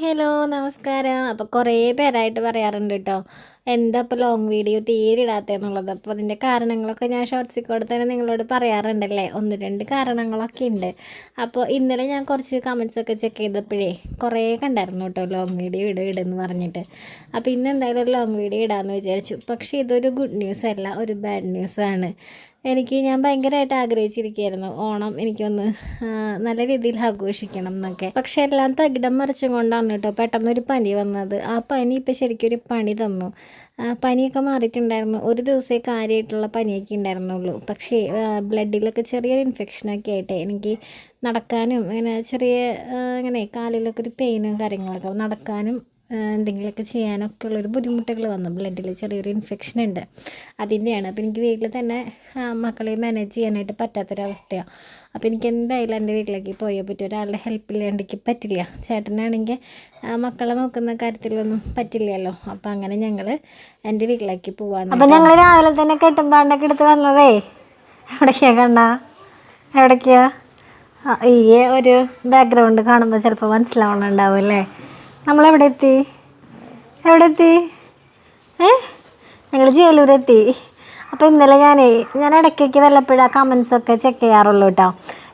Hello നമസ്കാരം. അപ്പോൾ കുറേ പേരായിട്ട് പറയാറുണ്ട് കേട്ടോ എന്താ ഇപ്പോൾ ലോങ് വീഡിയോ തീരെ ഇടാത്തതെന്നുള്ളത് അപ്പോൾ അതിന്റെ കാരണങ്ങളൊക്കെ ഞാൻ ഷോർട്സിൽ കൂടെ തന്നെ നിങ്ങളോട് പറയാറുണ്ടല്ലേ? ഒന്ന് രണ്ട് കാരണങ്ങളൊക്കെ ഉണ്ട് അപ്പോൾ ഇന്നലെ ഞാൻ കുറച്ച് കമൻസ് ഒക്കെ ചെക്ക് ചെയ്തപ്പോഴേ കുറേ കണ്ടായിരുന്നു കേട്ടോ ലോങ് വീഡിയോ ഇട ഇടുന്നു പറഞ്ഞിട്ട്. അപ്പോൾ ഇന്ന് എന്തായാലും ഒരു ലോങ് വീഡിയോ ഇടാമെന്ന് വിചാരിച്ചു. പക്ഷേ ഇതൊരു ഗുഡ് ന്യൂസ് അല്ല ഒരു ബാഡ് ന്യൂസാണ് എനിക്ക് ഞാൻ ഭയങ്കരമായിട്ട് ആഗ്രഹിച്ചിരിക്കുകയായിരുന്നു ഓണം എനിക്കൊന്ന് നല്ല രീതിയിൽ ആഘോഷിക്കണം എന്നൊക്കെ. പക്ഷെ എല്ലാം തകിടം മറിച്ചും കൊണ്ടാണ് കേട്ടോ പെട്ടെന്നൊരു പനി വന്നത്. ആ പനി ഇപ്പം ശരിക്കും ഒരു പണി തന്നു. പനിയൊക്കെ മാറിയിട്ടുണ്ടായിരുന്നു. ഒരു ദിവസമേ കാര്യമായിട്ടുള്ള പനിയൊക്കെ ഉണ്ടായിരുന്നുള്ളൂ. പക്ഷേ ബ്ലഡിലൊക്കെ ചെറിയൊരു ഇൻഫെക്ഷനൊക്കെ ആയിട്ട് എനിക്ക് നടക്കാനും ഇങ്ങനെ ചെറിയ ഇങ്ങനെ കാലിലൊക്കെ ഒരു പെയിനും കാര്യങ്ങളൊക്കെ നടക്കാനും എന്തെങ്കിലുമൊക്കെ ചെയ്യാനൊക്കെ ഉള്ളൊരു ബുദ്ധിമുട്ടുകൾ വന്നു. ബ്ലഡിൽ ചെറിയൊരു ഇൻഫെക്ഷൻ ഉണ്ട്. അതിന്റെയാണ്. അപ്പോൾ എനിക്ക് വീട്ടിൽ തന്നെ മക്കളെ മാനേജ് ചെയ്യാനായിട്ട് പറ്റാത്തൊരവസ്ഥയാണ് അപ്പോൾ എനിക്ക് എന്തായാലും എന്റെ വീട്ടിലേക്ക് പോയേ പറ്റും. ഒരാളുടെ ഹെൽപ്പ് ഇല്ലാണ്ട് എനിക്ക് പറ്റില്ല. ചേട്ടനാണെങ്കിൽ ആ, മക്കളെ നോക്കുന്ന കാര്യത്തിലൊന്നും പറ്റില്ലല്ലോ. അപ്പോൾ അങ്ങനെ ഞങ്ങൾ എന്റെ വീട്ടിലേക്ക് പോവാണ് അപ്പോൾ ഞങ്ങൾ രാവിലെ തന്നെ കെട്ടുമ്പാണ്ടൊക്കെ എടുത്ത് വന്നതേ. എവിടേക്കാ കണ്ട എവിടേക്കാ ഈ ഒരു ബാക്ക്ഗ്രൗണ്ട് കാണുമ്പോൾ ചിലപ്പോൾ മനസ്സിലാവണുണ്ടാവും അല്ലേ? നമ്മളെവിടെ എത്തി എവിടെ എത്തി ഏ? ഞങ്ങൾ ജയിലൂരെത്തി അപ്പോൾ ഇന്നലെ ഞാനേ ഞാൻ ഇടയ്ക്കൊക്കെ വല്ലപ്പോഴും ആ കമൻസൊക്കെ ചെക്ക് ചെയ്യാറുള്ളൂ കേട്ടോ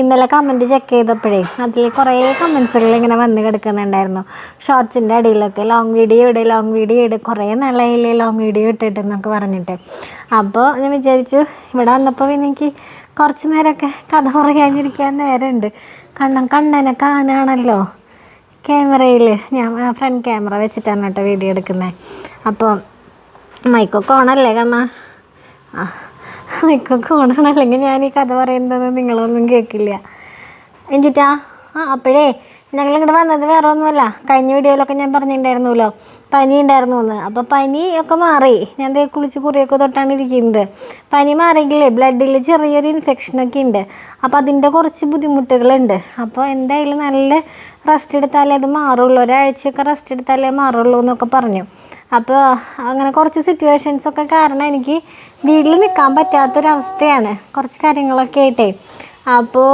ഇന്നലെ കമന്റ് ചെക്ക് ചെയ്തപ്പോഴേ അതിൽ കുറേ കമൻസുകൾ ഇങ്ങനെ വന്ന് കിടക്കുന്നുണ്ടായിരുന്നു. ഷോർട്സിന്റെ അടിയിലൊക്കെ ലോങ് വീഡിയോ ഇട് ലോങ് വീഡിയോ ഇട് കുറേ നാളായില്ലേ ലോങ് വീഡിയോ ഇട്ടിട്ടെന്നൊക്കെ പറഞ്ഞിട്ട്. അപ്പോൾ ഞാൻ വിചാരിച്ചു ഇവിടെ വന്നപ്പോൾ പിന്നെ എനിക്ക് കുറച്ച് നേരമൊക്കെ കഥ പറയാനിരിക്കാൻ നേരമുണ്ട്. കണ്ണൻ കണ്ണനെ കാണുകയാണല്ലോ. ക്യാമറയിൽ ഞാൻ ഫ്രണ്ട് ക്യാമറ വെച്ചിട്ടാണ് കേട്ടോ വീഡിയോ എടുക്കുന്നത്. അപ്പോൾ മൈക്കൊക്കെ ഓണല്ലേ കണ്ണ? ആ മൈക്കൊക്കെ ഓണാണ് അല്ലെങ്കിൽ ഞാൻ ഈ കഥ പറയുന്നത് നിങ്ങളൊന്നും കേൾക്കില്ല എഞ്ചിറ്റാ ആ അപ്പോഴേ ഞങ്ങൾ ഇങ്ങോട്ട് വന്നത് വേറെ ഒന്നുമല്ല. കഴിഞ്ഞ വീഡിയോയിലൊക്കെ ഞാൻ പറഞ്ഞിട്ടുണ്ടായിരുന്നല്ലോ പനി ഉണ്ടായിരുന്നു എന്ന് അപ്പോൾ പനി ഒക്കെ മാറി. ഞാൻ ദേ കുളിച്ച് കുറിയൊക്കെ തൊട്ടാണ് ഇരിക്കുന്നത്. പനി മാറിയെങ്കിലേ ബ്ലഡിൽ ചെറിയൊരു ഇൻഫെക്ഷനൊക്കെ ഉണ്ട്. അപ്പോൾ അതിന്റെ കുറച്ച് ബുദ്ധിമുട്ടുകളുണ്ട്. അപ്പോൾ എന്തായാലും നല്ല റെസ്റ്റ് എടുത്താലേ അത് മാറുള്ളൂ. ഒരാഴ്ചയൊക്കെ റെസ്റ്റ് എടുത്താലേ മാറുള്ളൂ എന്നൊക്കെ പറഞ്ഞു. അപ്പോൾ അങ്ങനെ കുറച്ച് സിറ്റുവേഷൻസൊക്കെ കാരണം എനിക്ക് വീട്ടിൽ നിൽക്കാൻ പറ്റാത്തൊരവസ്ഥയാണ്. കുറച്ച് കാര്യങ്ങളൊക്കെ ആയിട്ടേ. അപ്പോൾ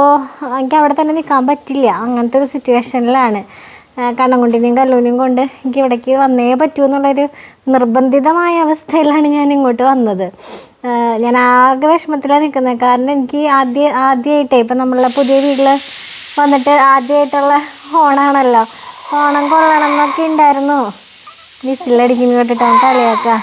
എനിക്ക് അവിടെ തന്നെ നിൽക്കാൻ പറ്റില്ല. അങ്ങനത്തെ ഒരു സിറ്റുവേഷനിലാണ് കണ്ണൻകുട്ടിനെയും കല്ലൂനെയും കൊണ്ട് എനിക്ക് ഇവിടേക്ക് വന്നേ പറ്റൂ എന്നുള്ളൊരു നിർബന്ധിതമായ അവസ്ഥയിലാണ് ഞാൻ ഇങ്ങോട്ട് വന്നത്. ഞാൻ ആകെ വിഷമത്തിലാണ് നിൽക്കുന്നത് കാരണം എനിക്ക് ആദ്യ ആദ്യമായിട്ടേ ഇപ്പം നമ്മളെ പുതിയ വീട്ടിൽ വന്നിട്ട് ആദ്യമായിട്ടുള്ള ഓണാണല്ലോ. ഓണം കൊള്ളണം എന്നൊക്കെ ഉണ്ടായിരുന്നു. വിസിലടിക്കുന്ന നമുക്ക് കളിയാക്കുക.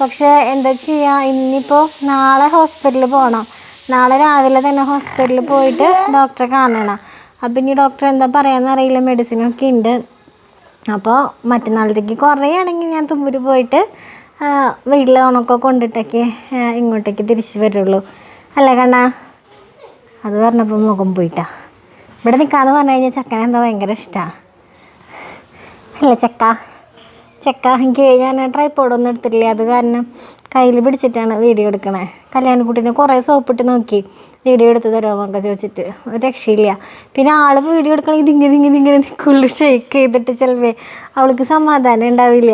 പക്ഷേ എന്താ ചെയ്യുക ഇന്നിപ്പോൾ നാളെ ഹോസ്പിറ്റലിൽ പോകണം നാളെ രാവിലെ തന്നെ ഹോസ്പിറ്റലിൽ പോയിട്ട് ഡോക്ടറെ കാണണം. അപ്പം ഇനി ഡോക്ടർ എന്താ പറയാമെന്ന് അറിയില്ല മെഡിസിനൊക്കെ ഉണ്ട് അപ്പോൾ മറ്റന്നാളത്തേക്ക് കുറയുകയാണെങ്കിൽ ഞാൻ തുമ്പൂര് പോയിട്ട് വീട്ടിൽ ഉണക്കൊക്കെ കൊണ്ടിട്ടൊക്കെ ഇങ്ങോട്ടേക്ക് തിരിച്ച് വരുള്ളൂ. അല്ല കണ്ണാ? അത് പറഞ്ഞപ്പോൾ മുഖം പോയിട്ടാ. ഇവിടെ നിൽക്കാമെന്ന് പറഞ്ഞു കഴിഞ്ഞാൽ ചക്കനെന്താ ഭയങ്കര ഇഷ്ടമാണ് അല്ല ചക്ക? ചക്ക എനിക്ക് ഞാൻ ട്രൈപ്പോഡൊന്നും എടുത്തിട്ടില്ല. അത് കാരണം കയ്യിൽ പിടിച്ചിട്ടാണ് വീഡിയോ എടുക്കണേ. കല്യാണക്കുട്ടീനെ കുറേ സോപ്പിട്ട് നോക്കി. വീഡിയോ എടുത്ത് തരുമോ എന്നൊക്കെ ചോദിച്ചിട്ട്. ഒരു രക്ഷയില്ല. പിന്നെ ആൾ വീഡിയോ എടുക്കണമെങ്കിൽ ഇതിങ്ങനെ ഇങ്ങനെ ഇങ്ങനെ നിൽക്കുള്ളൂ ഷെയ്ക്ക് ചെയ്തിട്ട് ചിലവേ അവൾക്ക് സമാധാനം ഉണ്ടാവില്ല.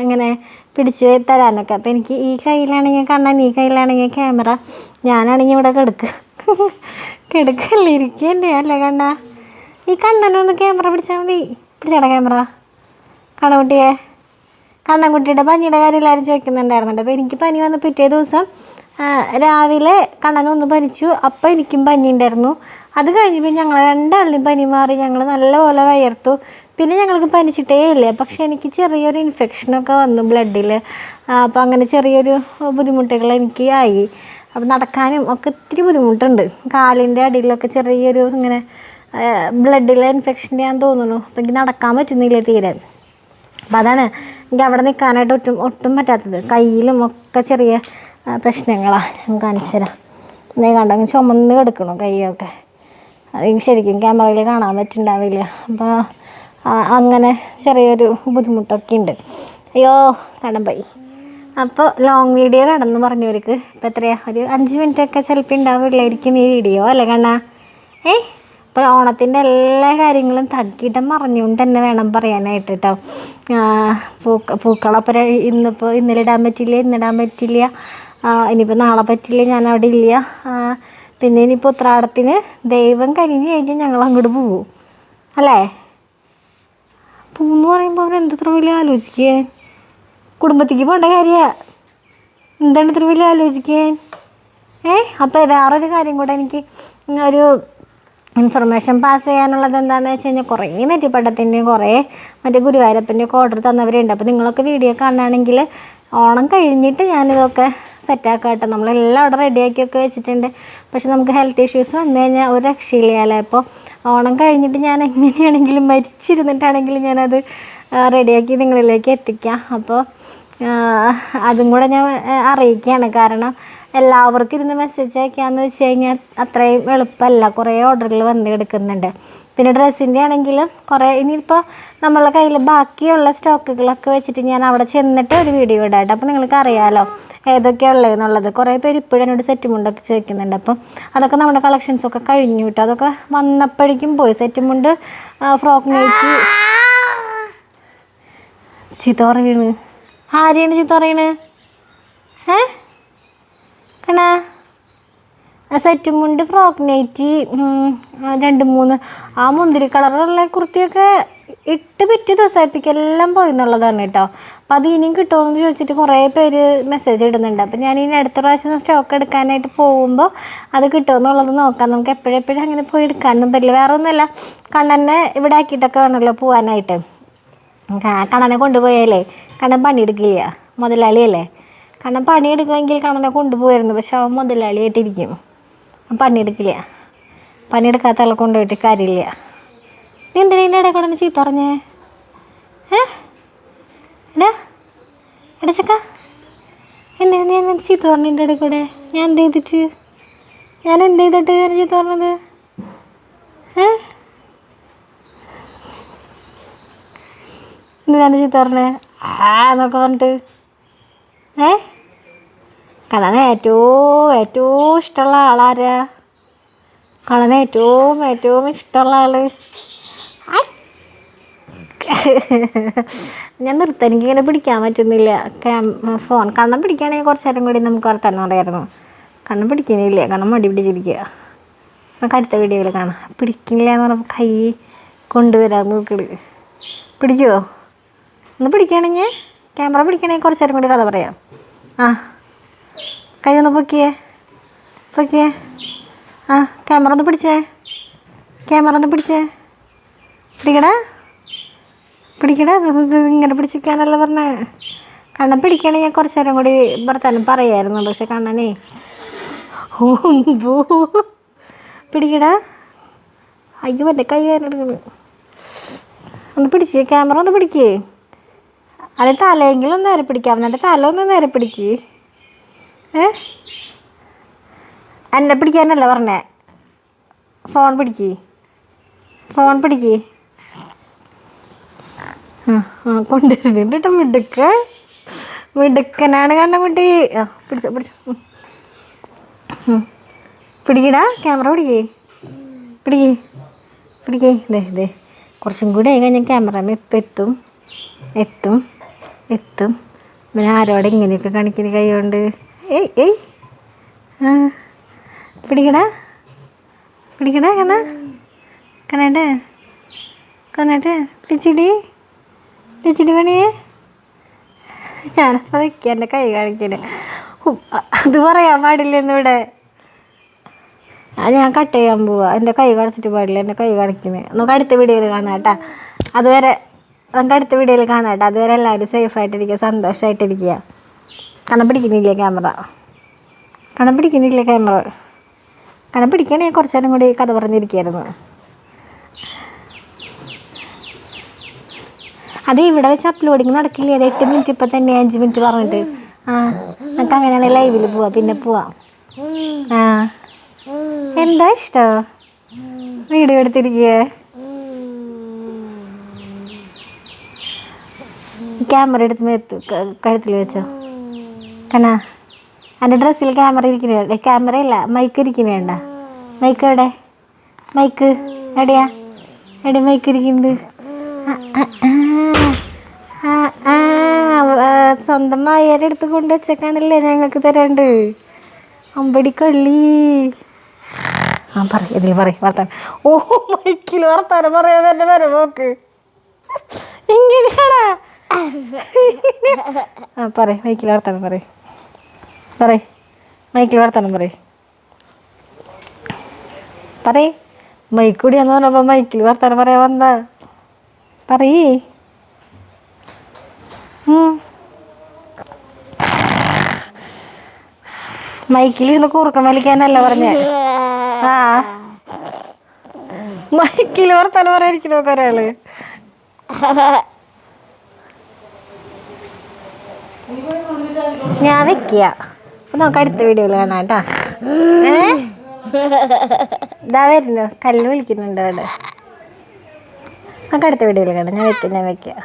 അങ്ങനെ പിടിച്ച് തരാനൊക്കെ. അപ്പം എനിക്ക് ഈ കയ്യിലാണെങ്കിൽ കണ്ണൻ ഈ കയ്യിലാണെങ്കിൽ ക്യാമറ ഞാനാണെങ്കിൽ ഇവിടെ കിടക്കുക കിടക്കല്ലേ ഇരിക്കല്ലേ അല്ലേ കണ്ണ. ഈ കണ്ണനൊന്ന് ക്യാമറ പിടിച്ചാൽ മതി. പിടിച്ചാടാ ക്യാമറ കണ്ണൻകുട്ടിയെ കണ്ണൻകുട്ടിയുടെ പനിയുടെ കാര്യം എല്ലാവരും ചോദിക്കുന്നുണ്ടായിരുന്നുണ്ട്. അപ്പോൾ എനിക്ക് പനി വന്ന് പിറ്റേ ദിവസം രാവിലെ കണ്ണനൊന്ന് പനിച്ചു അപ്പോൾ എനിക്കും പനി ഉണ്ടായിരുന്നു. അത് കഴിഞ്ഞപ്പോൾ ഞങ്ങൾ രണ്ടാളിനും പനി മാറി. ഞങ്ങൾ നല്ലപോലെ വയർത്തു. പിന്നെ ഞങ്ങൾക്ക് പനിച്ചിട്ടേ ഇല്ല. പക്ഷേ എനിക്ക് ചെറിയൊരു ഇൻഫെക്ഷനൊക്കെ വന്നു ബ്ലഡിൽ അപ്പോൾ അങ്ങനെ ചെറിയൊരു ബുദ്ധിമുട്ടുകൾ എനിക്ക് ആയി. അപ്പോൾ നടക്കാനും ഒക്കെ ഇത്തിരി ബുദ്ധിമുട്ടുണ്ട്. കാലിന്റെ അടിയിലൊക്കെ ചെറിയൊരു ഇങ്ങനെ ബ്ലഡിലെ ഇൻഫെക്ഷന്റെ ഞാൻ തോന്നുന്നു. അപ്പം എനിക്ക് നടക്കാൻ പറ്റുന്നില്ല തീരെ. അപ്പം അതാണ് എനിക്ക് അവിടെ നിൽക്കാനായിട്ട് ഒട്ടും ഒട്ടും പറ്റാത്തത്. കയ്യിലും ഒക്കെ ചെറിയ പ്രശ്നങ്ങളാണ് ഞാൻ കാണിച്ചു തരാം. നീ കണ്ടെങ്കിൽ ചുമന്ന് കിടക്കണോ കൈയൊക്കെ അത് ശരിക്കും ക്യാമറയിൽ കാണാൻ പറ്റുന്നുണ്ടാവില്ല അപ്പോൾ അങ്ങനെ ചെറിയൊരു ബുദ്ധിമുട്ടൊക്കെ ഉണ്ട്. അയ്യോ കടം പോയി. അപ്പോൾ ലോങ് വീഡിയോ കടന്നു പറഞ്ഞവർക്ക്. ഇപ്പോൾ എത്രയാ? ഒരു അഞ്ച് മിനിറ്റൊക്കെ ചിലപ്പോൾ ഉണ്ടാവില്ലായിരിക്കും ഈ വീഡിയോ അല്ലേ കണ്ണാ? ഏ? അപ്പോൾ ഓണത്തിന്റെ എല്ലാ കാര്യങ്ങളും തക്കിട്ടം മറിഞ്ഞുകൊണ്ട് തന്നെ വേണം പറയാനായിട്ട് കേട്ടോ പൂക്ക പൂക്കളപ്പം ഇന്നിപ്പോൾ ഇന്നലെ ഇടാൻ പറ്റില്ല? ഇന്നിടാൻ പറ്റില്ല. ഇനിയിപ്പോൾ നാളെ പറ്റില്ല ഞാൻ അവിടെ ഇല്ല പിന്നെ ഇനിയിപ്പോൾ ഉത്രാടത്തിന് ദൈവം കരിഞ്ഞ് കഴിഞ്ഞാൽ ഞങ്ങൾ അങ്ങോട്ട് പോവും. അല്ലേ? പൂന്ന് പറയുമ്പോൾ അവർ എന്തത്ര വലിയ ആലോചിക്കാൻ കുടുംബത്തേക്ക് പോകേണ്ട കാര്യമാണ് എന്താണ് ഇത്ര വലിയ ആലോചിക്കാൻ ഏ അപ്പോൾ വേറൊരു കാര്യം കൂടെ എനിക്ക് ഒരു ഇൻഫർമേഷൻ പാസ് ചെയ്യാനുള്ളത് എന്താണെന്ന് വെച്ച് കഴിഞ്ഞാൽ കുറേ നെറ്റിപ്പട്ടത്തിന്റെയും കുറേ മറ്റേ ഗുരുവായൂരപ്പന്റെ ഒക്കെ ഓർഡർ തന്നവരുണ്ട്. അപ്പോൾ നിങ്ങളൊക്കെ വീഡിയോ കാണുകയാണെങ്കിൽ ഓണം കഴിഞ്ഞിട്ട് ഞാനിതൊക്കെ സെറ്റാക്കാം കേട്ടോ നമ്മളെല്ലാം അവിടെ റെഡിയാക്കിയൊക്കെ വെച്ചിട്ടുണ്ട്. പക്ഷെ നമുക്ക് ഹെൽത്ത് ഇഷ്യൂസ് വന്നു കഴിഞ്ഞാൽ ഒരു രക്ഷയില്ലല്ലോ. അപ്പോൾ ഓണം കഴിഞ്ഞിട്ട് ഞാൻ എങ്ങനെയാണെങ്കിലും മരിച്ചിരുന്നിട്ടാണെങ്കിലും ഞാനത് റെഡിയാക്കി നിങ്ങളിലേക്ക് എത്തിക്കാം. അപ്പോൾ അതും കൂടെ ഞാൻ അറിയിക്കുകയാണ്. കാരണം എല്ലാവർക്കും ഇരുന്ന് മെസ്സേജ് അയക്കാന്ന് വെച്ച് കഴിഞ്ഞാൽ അത്രയും എളുപ്പമല്ല. കുറേ ഓർഡറുകൾ വന്ന് കിടക്കുന്നുണ്ട്. പിന്നെ ഡ്രസ്സിന്റെ ആണെങ്കിൽ കുറേ ഇനിയിപ്പോൾ നമ്മളെ കയ്യിൽ ബാക്കിയുള്ള സ്റ്റോക്കുകളൊക്കെ വെച്ചിട്ട് ഞാൻ അവിടെ ചെന്നിട്ട് ഒരു വീഡിയോ ഇടാട്ടോ അപ്പോൾ നിങ്ങൾക്ക് അറിയാമല്ലോ ഏതൊക്കെയാണ് ഉള്ളതെന്നുള്ളത്. കുറേ പേര് ഇപ്പോഴും എന്നോട് സെറ്റ് മുണ്ടൊക്കെ ചോദിക്കുന്നുണ്ട്. അപ്പം അതൊക്കെ നമ്മുടെ കളക്ഷൻസൊക്കെ കഴിഞ്ഞു കേട്ടോ. അതൊക്കെ വന്നപ്പോഴേക്കും പോയി. സെറ്റ് മുണ്ട് ഫ്രോക്ക് നൈറ്റ് ചീത്ത പറയണ്. ആരെയാണ് ചീത്ത പറയണ്? ഏ? കണാ. സെറ്റ് മുണ്ട് ഫ്രോക്ക് നൈറ്റി രണ്ട് മൂന്ന് ആ മുന്തിരി കളറുള്ള കുർത്തിയൊക്കെ ഇട്ട് പിറ്റേ ദിവസമായിപ്പിക്കും എല്ലാം പോയി എന്നുള്ളതാണ് കേട്ടോ. അപ്പോൾ അത് ഇനിയും കിട്ടുമെന്ന് ചോദിച്ചിട്ട് കുറേ പേര് മെസ്സേജ് ഇടുന്നുണ്ട്. അപ്പോൾ ഞാൻ ഇനി അടുത്ത പ്രാവശ്യം സ്റ്റോക്ക് എടുക്കാനായിട്ട് പോകുമ്പോൾ അത് കിട്ടുമെന്നുള്ളത് നോക്കാം. നമുക്ക് എപ്പോഴെപ്പോഴും അങ്ങനെ പോയി എടുക്കാനൊന്നും പറ്റില്ല. വേറെ ഒന്നുമല്ല കണ്ണനെ ഇവിടെ ആക്കിയിട്ടൊക്കെ വേണമല്ലോ പോകാനായിട്ട് കണ്ണനെ കൊണ്ടുപോയാലേ കണ്ണൻ പണിയെടുക്കില്ല. മുതലാളിയല്ലേ കണ്ണൻ പണിയെടുക്കുമെങ്കിൽ കണ്ണനെ കൊണ്ടുപോയിരുന്നു പക്ഷെ അവൻ മുതലാളിയായിട്ടിരിക്കും. അവൻ പണിയെടുക്കില്ല. പണിയെടുക്കാത്ത ആളെ കൊണ്ടുപോയിട്ട് കാര്യമില്ല. നീ എന്തിനാ ഇതിന്റെ ഇടയിൽ കൂടെ ചീത്ത പറഞ്ഞേ? ഏ? എടാ എടച്ചക്ക ചക്ക. എന്നെ നീ എന്നെ ചീത്ത പറഞ്ഞു എന്റെ ഇടയിൽ കൂടെ? ഞാൻ എന്ത് ചെയ്തിട്ട്? ഞാൻ എന്ത് ചെയ്തിട്ട് ഞാൻ ചീത്ത പറഞ്ഞത്? ഏ? എന്തിനാണ് ചീത്ത പറഞ്ഞേ? ആ എന്നൊക്കെ പറഞ്ഞിട്ട്. ഏ? കണ്ണനെ ഏറ്റവും ഏറ്റവും ഇഷ്ടമുള്ള ആളാരാ? കളന ഏറ്റവും ഏറ്റവും ഇഷ്ടമുള്ള ആൾ? ഞാൻ നിർത്താൻ എനിക്കിങ്ങനെ പിടിക്കാൻ പറ്റുന്നില്ല. Cam phone. കണ്ണം പിടിക്കുകയാണെങ്കിൽ കുറച്ച് നേരം കൂടി നമുക്ക് വർത്താനം പറയായിരുന്നു കണ്ണം പിടിക്കുന്നില്ല. കണ്ണം മടി പിടിച്ചിരിക്കുക. നമുക്ക് അടുത്ത വീഡിയോയിൽ കാണാം. പിടിക്കില്ല എന്ന് പറഞ്ഞാൽ കൈ കൊണ്ടുവരാൻ നോക്കിട് പിടിക്കുമോ ഒന്ന് പിടിക്കുകയാണെങ്കിൽ ക്യാമറ പിടിക്കണമെങ്കിൽ കുറച്ച് നേരം കൂടി കഥ പറയാം. ആ. കൈ ഒന്ന് പൊക്കിയേ. പൊക്കിയേ. ആ ക്യാമറ ഒന്ന് പിടിച്ചേ. ക്യാമറ ഒന്ന് പിടിച്ചേ. പിടിക്കടാ. പിടിക്കടാ. ഇങ്ങനെ പിടിച്ചിരിക്കാനല്ല പറഞ്ഞേ. കണ്ണൻ ഞാൻ കുറച്ച് നേരം കൂടി ഭർത്താനം പറയായിരുന്നു പക്ഷെ കണ്ണനേ. ഓമ്പോ പിടിക്കടാ. അയ്യോ എന്റെ കൈ വേനെടുക്കുന്നു ഒന്ന് പിടിച്ച് ക്യാമറ ഒന്ന് പിടിക്കേ. അത് തലയെങ്കിലും ഒന്ന് നേരെ പിടിക്കാം. എന്നിട്ട് തല ഒന്ന് നേരെ പിടിക്ക്. ഏ? എന്നെ പിടിക്കാനല്ല പറഞ്ഞേ? ഫോൺ പിടിക്ക്. ഫോൺ പിടിക്ക്. ആ കൊണ്ടുവരുന്നുണ്ട് കേട്ടോ മിടുക്ക. മിടുക്കനാണ് കണ്ണൻകുട്ടി. ആ പിടിച്ചോ പിടിച്ചോ. പിടിക്കടാ ക്യാമറ പിടിക്കേ. പിടിക്കേ. പിടിക്കേ. ദേ ദേ. കുറച്ചും കൂടി ആയി കഴിഞ്ഞാൽ ക്യാമറ ഇപ്പം എത്തും. എത്തും. എത്തും. പിന്നെ ആരോടെ ഇങ്ങനെയൊക്കെ കാണിക്കുന്ന കൈ കൊണ്ട്? ഏയ് ഏയ്. ആ പിടിക്കടാ. പിടിക്കടാ കണ്ണ. കണ്ണേട്ടെ കണ്ണേട്ടെ പിടിച്ചിടി. പിടിച്ചിടി പണിയേ ഞാനപ്പോൾ നിൽക്കുക എന്റെ കൈ കാണിക്കൽ. അത് പറയാൻ പാടില്ല എന്നിവിടെ അത് ഞാൻ കട്ട് ചെയ്യാൻ പോവാ. എന്റെ കൈ കാണിച്ചിട്ട് പാടില്ല എന്റെ കൈ കാണിക്കുന്നത് നമുക്ക് അടുത്ത വീഡിയോയിൽ കാണാം അതുവരെ നമുക്ക് അടുത്ത വീഡിയോയിൽ കാണാം കേട്ടോ. അതുവരെ എല്ലാവരും സേഫായിട്ടിരിക്കുക സന്തോഷമായിട്ടിരിക്കുക കണ്ണം പിടിക്കുന്നില്ല ക്യാമറ? കണപിടിക്കുന്നില്ലേ ക്യാമറ? കണ്ണം പിടിക്കണമെങ്കിൽ കുറച്ച് നേരം കൂടി കഥ പറഞ്ഞിരിക്കുകയായിരുന്നു അത് ഇവിടെ വെച്ച് അപ്ലോഡിങ് നടക്കില്ല? അത് എട്ട് മിനിറ്റ് ഇപ്പം തന്നെ അഞ്ച് മിനിറ്റ് പറഞ്ഞിട്ട്. ആ നമുക്ക് അങ്ങനെയാണെങ്കിൽ ലൈവിൽ പോവാം. പിന്നെ പോവാ. ആ. എന്താ ഇഷ്ടോ? വീഡിയോ എടുത്തിരിക്കുക ക്യാമറ എടുത്ത് കഴുത്തിൽ വെച്ചോ. കണ്ണാ എന്റെ ഡ്രസ്സിൽ ക്യാമറ ഇരിക്കുന്നുണ്ട് ക്യാമറ ഇല്ല. മൈക്ക് ഇരിക്കുന്നുണ്ട മൈക്ക് എവിടെ? മൈക്ക് എവിടെയാ? എവിടെ മൈക്ക് ഇരിക്കുന്നത് സ്വന്തം അടുത്ത് കൊണ്ട് വെച്ചേക്കാണല്ലേ ഞങ്ങൾക്ക് തരാണ്ട്. അമ്പടിക്കള്ളി ആ പറ ഇതിൽ പറയും വർത്താനം. ഓ മൈക്കിൽ വർത്താനം പറയാൻ തന്നെ വരെ നോക്ക്. ആ പറയും മൈക്കിൽ വർത്താനം പറയ്. പറയ്. മൈക്കിൽ വർത്തനം പറയ്. പറയ്. മൈക്കൂടിയാന്ന് പറഞ്ഞപ്പോ മൈക്കിൽ വർത്തനം പറയാൻ വന്ന പറയ്. മൈക്കിൽ ഇരുന്ന് കുറുക്കം വലിക്കാനല്ല പറഞ്ഞേ. ആ. മൈക്കിൽ വർത്താനം പറയാതിരിക്കണോ ഒരാൾ. ഞാൻ വെക്കുക അപ്പൊ നമുക്ക് അടുത്ത വീഡിയോയിൽ കാണാം കേട്ടാ. ഇതാ വരുന്നു. കല്ല് വിളിക്കുന്നുണ്ട് അവിടെ. നമുക്ക് അടുത്ത വീഡിയോയിൽ കാണാം. ഞാൻ വെക്കാം ഞാൻ വെക്കാം.